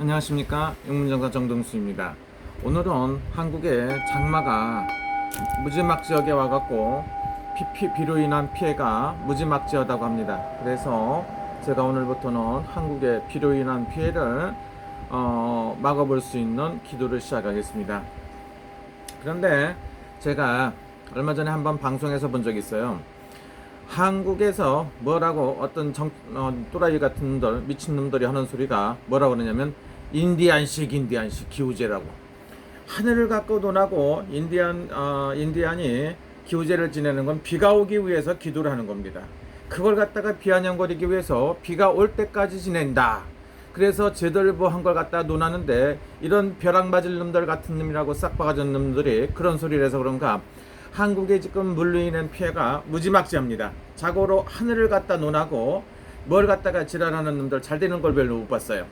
안녕하십니까? 영문정사 정동수입니다. 오늘은 한국의 장마가 무지막 지역에 와갖고 비, 피, 비로 인한 피해가 무지막지하다고 합니다. 그래서 제가 오늘부터는 한국의 비로 인한 피해를 어, 막아볼 수 있는 기도를 시작하겠습니다. 그런데 제가 얼마 전에 한번 방송에서 본 적이 있어요. 한국에서 뭐라고 어떤 정, 어, 또라이 같은 놈들 미친 놈들이 하는 소리가 뭐라고 그러냐면 인디안식 인디안식 기우제라고 하늘을 갖고 논하고 인디안 어, 인디안이 기우제를 지내는 건 비가 오기 위해서 기도를 하는 겁니다. 그걸 갖다가 비아냥거리기 위해서 비가 올 때까지 지낸다. 그래서 제대로 한걸 갖다 논하는데 이런 벼락 맞을 놈들 같은 놈이라고 싹바가진 놈들이 그런 소리를 해서 그런가 한국에 지금 인한 피해가 무지막지합니다. 자고로 하늘을 갖다 논하고 뭘 갖다가 지랄하는 놈들 잘 되는 걸 별로 못 봤어요.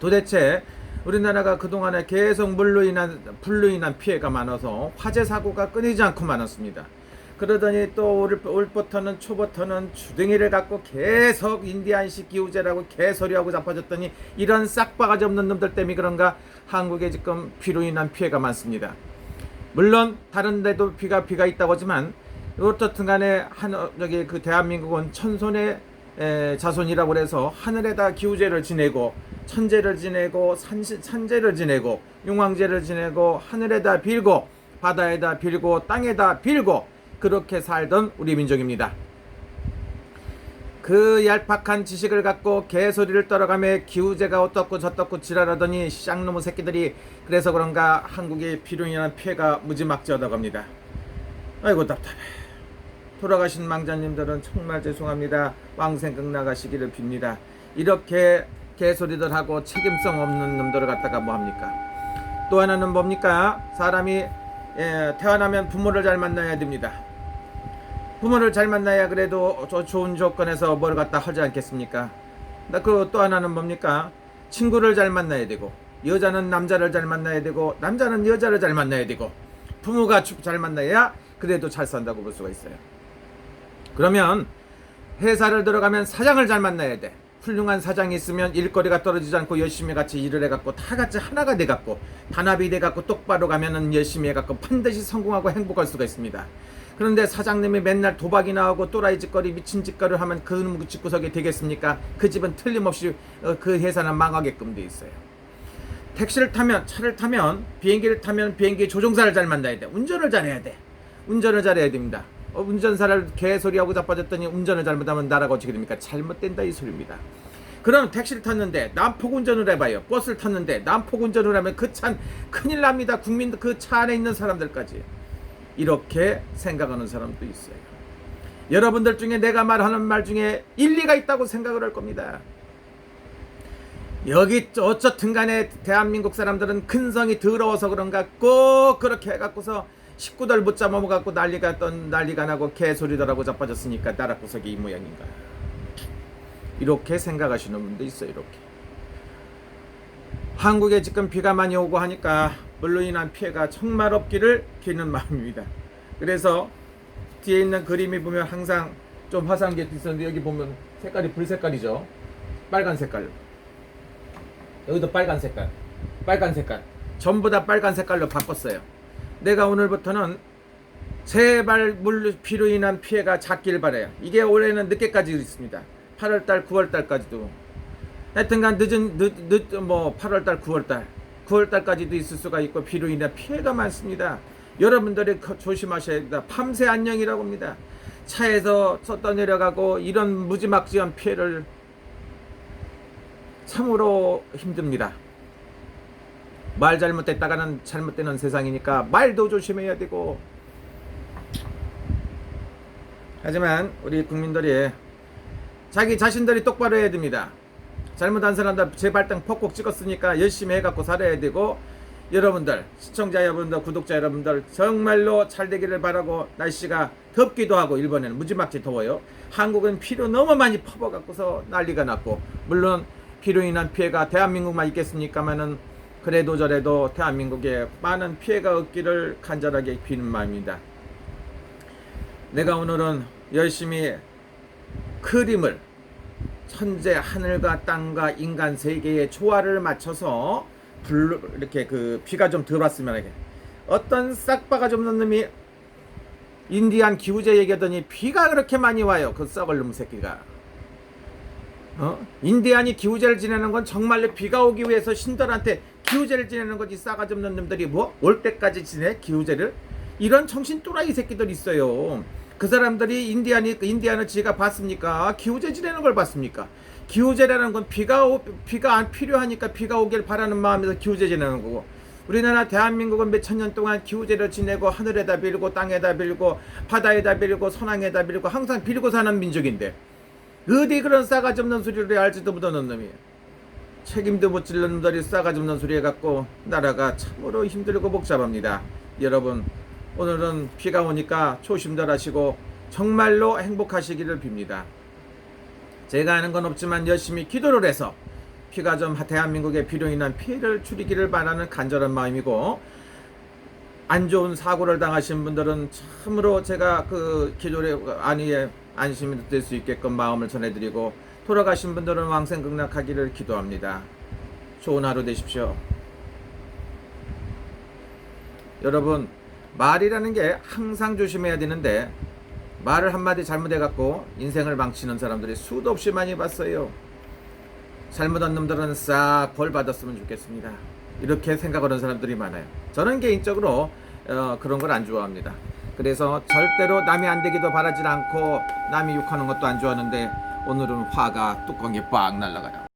도대체 우리나라가 그동안에 계속 물로 인한 불로 인한 피해가 많아서 화재 사고가 끊이지 않고 많았습니다. 그러더니 또 올, 올부터는 초부터는 주둥이를 갖고 계속 인디안식 기후제라고 개소리하고 자빠졌더니 이런 싹바가지 없는 놈들 때문에 그런가 한국에 지금 비로 인한 피해가 많습니다. 물론 다른 데도 비가 비가 있다고 하지만 어떻든 간에 한 어, 저기 그 대한민국은 천손의 에, 자손이라고 그래서 하늘에다 기우제를 지내고 천제를 지내고 산, 산제를 지내고 용왕제를 지내고 하늘에다 빌고 바다에다 빌고 땅에다 빌고 그렇게 살던 우리 민족입니다. 그 얄팍한 지식을 갖고 개소리를 떨어가며 기우제가 어떻고 저떻고 지랄하더니 쌍놈의 새끼들이 그래서 그런가 한국의 인한 피해가 무지막지하다고 합니다. 아이고 답답해. 돌아가신 망자님들은 정말 죄송합니다. 왕생극 나가시기를 빕니다. 이렇게 개소리들 하고 책임성 없는 놈들을 갖다가 뭐 합니까? 또 하나는 뭡니까? 사람이 예, 태어나면 부모를 잘 만나야 됩니다. 부모를 잘 만나야 그래도 저 좋은 조건에서 뭘 갖다 하지 않겠습니까? 그 또 하나는 뭡니까? 친구를 잘 만나야 되고 여자는 남자를 잘 만나야 되고 남자는 여자를 잘 만나야 되고 부모가 주- 잘 만나야 그래도 잘 산다고 볼 수가 있어요. 그러면 회사를 들어가면 사장을 잘 만나야 돼. 훌륭한 사장이 있으면 일거리가 떨어지지 않고 열심히 같이 일을 해갖고 다 같이 하나가 돼갖고 단합이 돼갖고 똑바로 가면은 열심히 해갖고 반드시 성공하고 행복할 수가 있습니다. 그런데 사장님이 맨날 도박이나 하고 또라이 짓거리 미친 짓거리를 하면 그 집구석이 되겠습니까? 그 집은 틀림없이 어, 그 회사는 망하게끔 돼 있어요. 택시를 타면 차를 타면 비행기를 타면 비행기 조종사를 잘 만나야 돼. 운전을 잘해야 돼. 운전을 잘해야 됩니다. 어, 운전사를 개소리하고 자빠졌더니 운전을 잘못하면 나라가 어떻게 됩니까? 잘못된다 이 소리입니다. 그럼 택시를 탔는데 난폭 운전을 해봐요. 버스를 탔는데 난폭 운전을 하면 그 차는 큰일 납니다. 국민 그 차 안에 있는 사람들까지 이렇게 생각하는 사람도 있어요. 여러분들 중에 내가 말하는 말 중에 일리가 있다고 생각을 할 겁니다. 여기 어쨌든 간에 대한민국 사람들은 근성이 더러워서 그런가 꼭 그렇게 해갖고서 식구들 못 잡아먹갖고 난리가 떤 난리가 나고 개소리더라고 자빠졌으니까 나라 구석이 이 모양인가. 이렇게 생각하시는 분도 있어요 이렇게. 한국에 지금 비가 많이 오고 하니까 물로 인한 피해가 정말 없기를 기는 마음입니다. 그래서 뒤에 있는 그림이 보면 항상 좀 화사한 게 있었는데 여기 보면 색깔이 불색깔이죠. 빨간 색깔. 여기도 빨간 색깔. 빨간 색깔. 전부 다 빨간 색깔로 바꿨어요 내가 오늘부터는 제발 물 비로 인한 피해가 작길 바래요. 이게 올해는 늦게까지 있습니다. 8월달 9월달까지도. 하여튼간 늦은 늦, 늦, 뭐 8월달 9월달. 9월달까지도 있을 수가 있고 비로 인한 피해가 많습니다. 여러분들이 거- 조심하셔야 됩니다 밤새 안녕이라고 합니다. 차에서 떠내려가고 이런 무지막지한 피해를 참으로 힘듭니다. 말 잘못됐다가는 잘못되는 세상이니까 말도 조심해야 되고 하지만 우리 국민들이 자기 자신들이 똑바로 해야 됩니다. 잘못한 사람들 제 발등 퍽퍽 찍었으니까 열심히 해갖고 살아야 되고 여러분들 시청자 여러분들 구독자 여러분들 정말로 잘 되기를 바라고 날씨가 덥기도 하고 일본에는 무지막지 더워요 한국은 피로 너무 많이 퍼버갖고서 난리가 났고 물론 피로 인한 피해가 대한민국만 있겠습니까마는 그래도 저래도 대한민국에 많은 피해가 없기를 간절하게 비는 마음입니다 내가 오늘은 열심히 그림을 천재 하늘과 땅과 인간 세계의 조화를 맞춰서 불 이렇게 그 비가 좀 들어왔으면 이게 어떤 싹바가 좀 없는 놈이 인디안 기후제 얘기하더니 비가 그렇게 많이 와요. 그 썩을 놈 새끼가. 어? 인디안이 기후제를 지내는 건 정말로 비가 오기 위해서 신들한테 기후제를 지내는 거지 싸가지 없는 놈들이 뭐 올 때까지 지내 기후제를 이런 정신 또라이 새끼들 있어요. 그 사람들이 인디안이 인디안을 지가 봤습니까? 기후제 지내는 걸 봤습니까? 기후제라는 건 비가 오, 비가 안 필요하니까 비가 오길 바라는 마음에서 기후제 지내는 거고 우리나라 대한민국은 몇 천 년 동안 기후제를 지내고 하늘에다 빌고 땅에다 빌고 바다에다 빌고 선왕에다 빌고 항상 빌고 사는 민족인데 어디 그런 싸가지 없는 소리를 알지도 못하는 놈이 책임도 못 질는 놈들이 싸가지 없는 소리 해갖고 나라가 참으로 힘들고 복잡합니다. 여러분 오늘은 비가 오니까 조심들 하시고 정말로 행복하시기를 빕니다. 제가 하는 건 없지만 열심히 기도를 해서 피가 좀 대한민국에 비로 인한 피해를 줄이기를 바라는 간절한 마음이고 안 좋은 사고를 당하신 분들은 참으로 제가 그 기도의 안위에 안심이 될 수 있게끔 마음을 전해드리고 돌아가신 분들은 왕생극락하기를 기도합니다. 좋은 하루 되십시오. 여러분 말이라는 게 항상 조심해야 되는데 말을 한마디 잘못해갖고 인생을 망치는 사람들이 수도 없이 많이 봤어요. 잘못한 놈들은 싹 벌 받았으면 좋겠습니다. 이렇게 생각하는 사람들이 많아요. 저는 개인적으로 어, 그런 걸 안 좋아합니다. 그래서 절대로 남이 안 되기도 바라질 않고 남이 욕하는 것도 안 좋아하는데 오늘은 화가 뚜껑이 빡 날라가요.